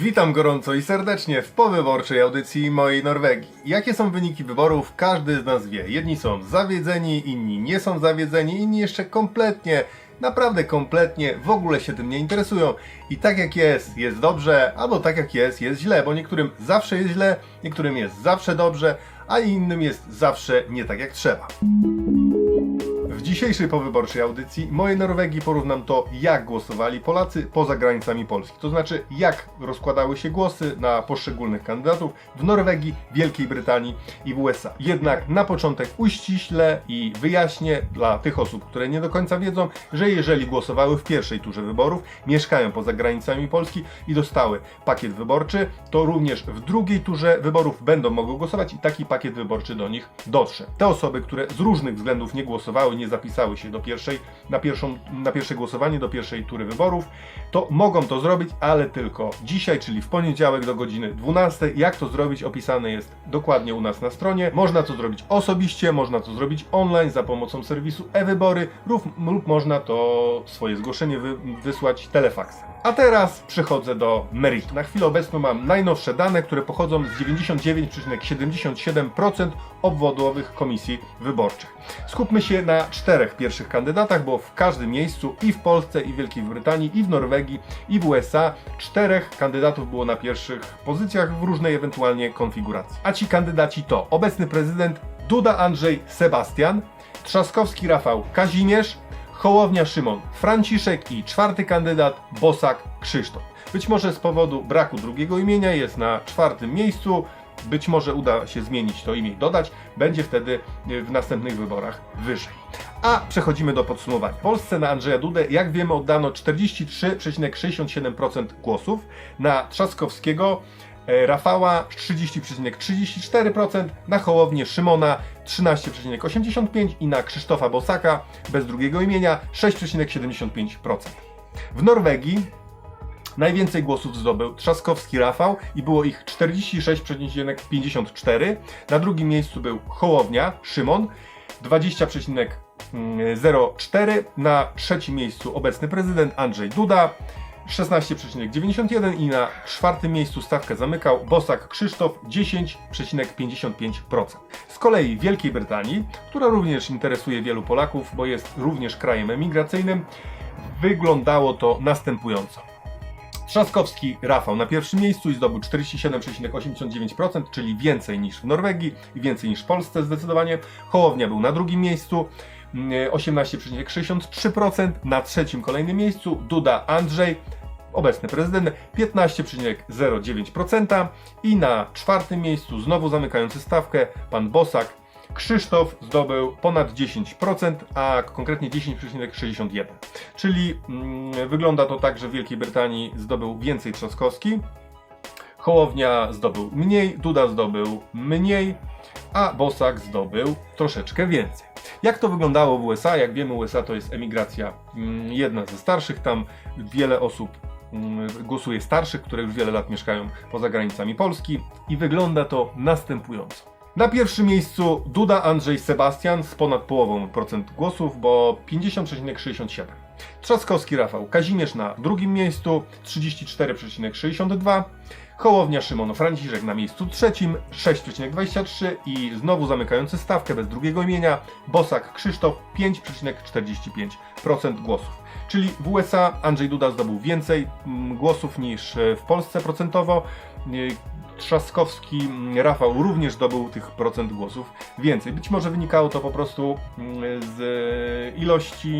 Witam gorąco i serdecznie w powyborczej audycji mojej Norwegii. Jakie są wyniki wyborów, każdy z nas wie. Jedni są zawiedzeni, inni nie są zawiedzeni, inni jeszcze kompletnie, naprawdę kompletnie w ogóle się tym nie interesują. I tak jak jest, jest dobrze, albo tak jak jest, jest źle, bo niektórym zawsze jest źle, niektórym jest zawsze dobrze, a innym jest zawsze nie tak jak trzeba. Dzisiejszej powyborczej audycji mojej Norwegii porównam to, jak głosowali Polacy poza granicami Polski. To znaczy, jak rozkładały się głosy na poszczególnych kandydatów w Norwegii, Wielkiej Brytanii i w USA. Jednak na początek uściślę i wyjaśnię dla tych osób, które nie do końca wiedzą, że jeżeli głosowały w pierwszej turze wyborów, mieszkają poza granicami Polski i dostały pakiet wyborczy, to również w drugiej turze wyborów będą mogły głosować i taki pakiet wyborczy do nich dotrze. Te osoby, które z różnych względów nie głosowały, nie zapisały się do pierwszej, na, pierwszą, na pierwsze głosowanie, do pierwszej tury wyborów, to mogą to zrobić, ale tylko dzisiaj, czyli w poniedziałek do godziny 12. Jak to zrobić, opisane jest dokładnie u nas na stronie. Można to zrobić osobiście, można to zrobić online za pomocą serwisu e-wybory lub, lub można to swoje zgłoszenie wy, wysłać telefaksem. A teraz przechodzę do meritum. Na chwilę obecną mam najnowsze dane, które pochodzą z 99,77% obwodowych komisji wyborczych. Skupmy się na czterech pierwszych kandydatach, bo w każdym miejscu i w Polsce, i w Wielkiej Brytanii, i w Norwegii, i w USA czterech kandydatów było na pierwszych pozycjach w różnej ewentualnie konfiguracji. A ci kandydaci to obecny prezydent Duda Andrzej Sebastian, Trzaskowski Rafał Kazimierz, Hołownia Szymon Franciszek i czwarty kandydat Bosak Krzysztof. Być może z powodu braku drugiego imienia jest na czwartym miejscu. Być może uda się zmienić to imię i dodać, będzie wtedy w następnych wyborach wyżej. A przechodzimy do podsumowania. W Polsce na Andrzeja Dudę, jak wiemy, oddano 43,67% głosów, na Trzaskowskiego e, Rafała 30,34%, na Hołownię Szymona 13,85% i na Krzysztofa Bosaka bez drugiego imienia 6,75%. W Norwegii Najwięcej głosów zdobył Trzaskowski Rafał i było ich 46,54. Na drugim miejscu był Hołownia Szymon 20,04. Na trzecim miejscu obecny prezydent Andrzej Duda 16,91 i na czwartym miejscu stawkę zamykał Bosak Krzysztof 10,55%. Z kolei w Wielkiej Brytanii, która również interesuje wielu Polaków, bo jest również krajem emigracyjnym, wyglądało to następująco. Trzaskowski Rafał na pierwszym miejscu i zdobył 47,89%, czyli więcej niż w Norwegii i więcej niż w Polsce zdecydowanie. Hołownia był na drugim miejscu. mm, 18,63%, na trzecim kolejnym miejscu Duda Andrzej, obecny prezydent 15,09% i na czwartym miejscu znowu zamykający stawkę pan Bosak Krzysztof zdobył ponad 10%, a konkretnie 10,61%. Czyli mm, wygląda to tak, że w Wielkiej Brytanii zdobył więcej Trzaskowski, Hołownia zdobył mniej, Duda zdobył mniej, a Bosak zdobył troszeczkę więcej. Jak to wyglądało w USA? Jak wiemy, USA to jest emigracja mm, jedna ze starszych, tam wiele osób mm, głosuje starszych, które już wiele lat mieszkają poza granicami Polski i wygląda to następująco. Na pierwszym miejscu Duda Andrzej Sebastian z ponad połową procent głosów, bo 50,67. Trzaskowski Rafał Kazimierz na drugim miejscu 34,62. Hołownia Szymon Franciszek na miejscu trzecim 6,23 i znowu zamykający stawkę bez drugiego imienia Bosak Krzysztof 5,45% głosów. Czyli w USA Andrzej Duda zdobył więcej mm, głosów niż e, w Polsce procentowo. Trzaskowski mm, Rafał również zdobył tych procent głosów więcej. Być może wynikało to po prostu mm, z ilości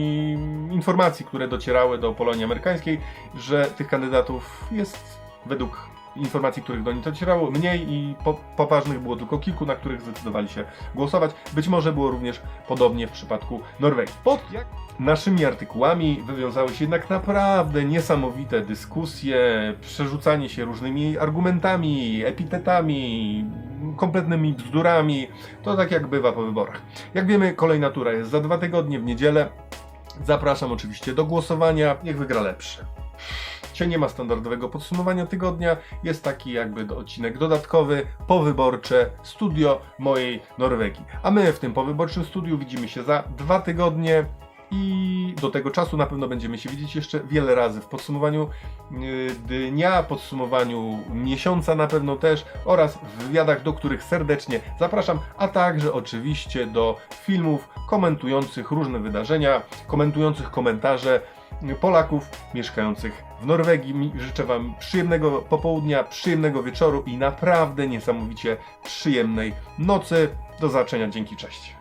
informacji, które docierały do Polonii Amerykańskiej, że tych kandydatów jest według informacji, których do nich docierało, mniej i po, poważnych było tylko kilku, na których zdecydowali się głosować. Być może było również podobnie w przypadku Norwegii. Pod naszymi artykułami wywiązały się jednak naprawdę niesamowite dyskusje, przerzucanie się różnymi argumentami, epitetami, kompletnymi bzdurami. To tak jak bywa po wyborach. Jak wiemy, kolejna tura jest za dwa tygodnie w niedzielę. Zapraszam oczywiście do głosowania. Niech wygra lepszy. Dzisiaj nie ma standardowego podsumowania tygodnia, jest taki jakby odcinek dodatkowy, powyborcze studio mojej Norwegii. A my w tym powyborczym studiu widzimy się za dwa tygodnie i do tego czasu na pewno będziemy się widzieć jeszcze wiele razy w podsumowaniu y, dnia, podsumowaniu miesiąca na pewno też oraz w wywiadach, do których serdecznie zapraszam, a także oczywiście do filmów komentujących różne wydarzenia, komentujących komentarze Polaków mieszkających w Norwegii. Życzę Wam przyjemnego popołudnia, przyjemnego wieczoru i naprawdę niesamowicie przyjemnej nocy. Do zobaczenia, dzięki, cześć.